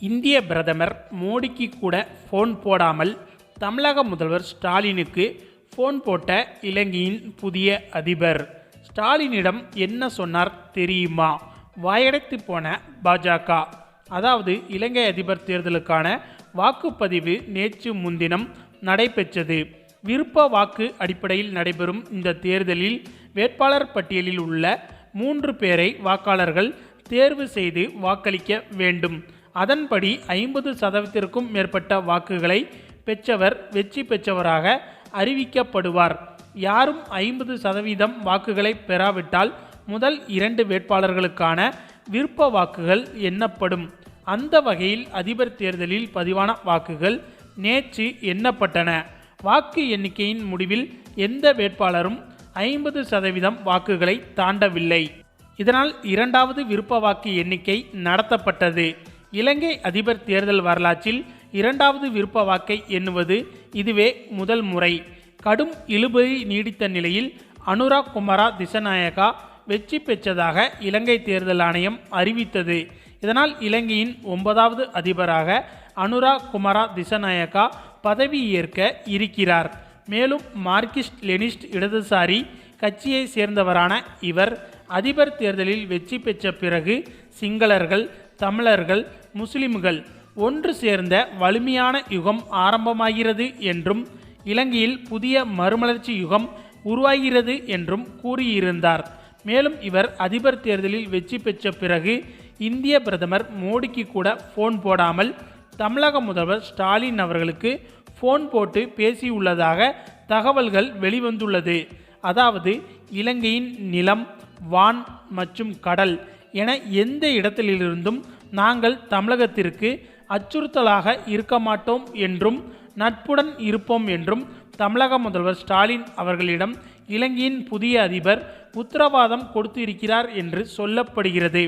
இந்திய பிரதமர் மோடிக்கு கூட ஃபோன் போடாமல் தமிழக முதல்வர் ஸ்டாலினுக்கு ஃபோன் போட்ட இலங்கையின் புதிய அதிபர். ஸ்டாலினிடம் என்ன சொன்னார் தெரியுமா? வாயடைத்து போன பாஜக. அதாவது இலங்கை அதிபர் தேர்தலுக்கான வாக்குப்பதிவு நேற்று முன்தினம் நடைபெற்றது. விருப்ப வாக்கு அடிப்படையில் நடைபெறும் இந்த தேர்தலில் வேட்பாளர் பட்டியலில் உள்ள மூன்று பேரை வாக்காளர்கள் தேர்வு செய்து வாக்களிக்க வேண்டும். அதன்படி ஐம்பது சதவீதத்திற்கும் மேற்பட்ட வாக்குகளை பெற்றவர் வெற்றி பெற்றவராக அறிவிக்கப்படுவார். யாரும் ஐம்பது சதவீதம் வாக்குகளை பெறாவிட்டால் முதல் இரண்டு வேட்பாளர்களுக்கான விருப்ப வாக்குகள் எண்ணப்படும். அந்த வகையில் அதிபர் தேர்தலில் பதிவான வாக்குகள் நேற்று எண்ணப்பட்டன. வாக்கு எண்ணிக்கையின் முடிவில் எந்த வேட்பாளரும் ஐம்பது சதவீதம் வாக்குகளை தாண்டவில்லை. இதனால் இரண்டாவது விருப்ப வாக்கு எண்ணிக்கை நடத்தப்பட்டது. இலங்கை அதிபர் தேர்தல் வரலாற்றில் இரண்டாவது விருப்ப வாக்கை எண்ணுவது இதுவே முதல் முறை. கடும் இழுபறி நீடித்த நிலையில் அனுராக் குமாரா திசநாயகா வெற்றி பெற்றதாக இலங்கை தேர்தல் ஆணையம் அறிவித்தது. இதனால் இலங்கையின் ஒன்பதாவது அதிபராக அனுரா குமாரா திசநாயகா பதவியேற்க இருக்கிறார். மேலும் மார்க்சிஸ்ட் லெனிஸ்ட் இடதுசாரி கட்சியை சேர்ந்தவரான இவர் அதிபர் தேர்தலில் வெற்றி பெற்ற பிறகு சிங்களர்கள் தமிழர்கள் முஸ்லிம்கள் ஒன்று சேர்ந்த வலிமையான யுகம் ஆரம்பமாகிறது என்றும் இலங்கையில் புதிய மறுமலர்ச்சி யுகம் உருவாகிறது என்றும் கூறியிருந்தார். மேலும் இவர் அதிபர் தேர்தலில் வெற்றி பெற்ற பிறகு இந்திய பிரதமர் மோடிக்கு கூட ஃபோன் போடாமல் தமிழக முதல்வர் ஸ்டாலின் அவர்களுக்கு ஃபோன் போட்டு பேசியுள்ளதாக தகவல்கள் வெளிவந்துள்ளது. அதாவது இலங்கையின் நிலம் வான் மற்றும் கடல் என எந்த இடத்திலிருந்தும் நாங்கள் தமிழகத்திற்கு அச்சுறுத்தலாக இருக்க மாட்டோம் என்றும் நட்புடன் இருப்போம் என்றும் தமிழக முதல்வர் ஸ்டாலின் அவர்களிடம் இலங்கையின் புதிய அதிபர் உத்தரவாதம் கொடுத்து இருக்கிறார் என்று சொல்லப்படுகிறது.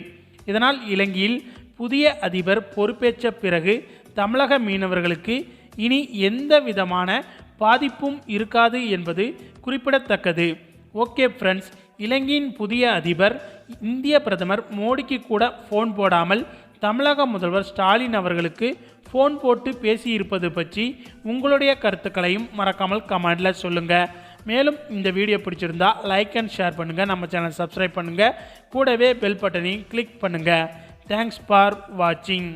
இதனால் இலங்கையில் புதிய அதிபர் பொறுப்பேற்ற பிறகு தமிழக மீனவர்களுக்கு இனி எந்த விதமான பாதிப்பும் இருக்காது என்பது குறிப்பிடத்தக்கது. ஓகே ஃப்ரெண்ட்ஸ் இலங்கையின் புதிய அதிபர் இந்திய பிரதமர் மோடிக்கு கூட ஃபோன் போடாமல் தமிழக முதல்வர் ஸ்டாலின் அவர்களுக்கு ஃபோன் போட்டு பேசியிருப்பது பற்றி உங்களுடைய கருத்துக்களையும் மறக்காமல் கமெண்டில் சொல்லுங்கள் மேலும் இந்த வீடியோ பிடிச்சிருந்தா லைக் அண்ட் ஷேர் பண்ணுங்கள் நம்ம சேனல் சப்ஸ்கிரைப் பண்ணுங்கள் கூடவே பெல் பட்டனையும் கிளிக் பண்ணுங்கள் தேங்க்ஸ் ஃபார் வாட்சிங்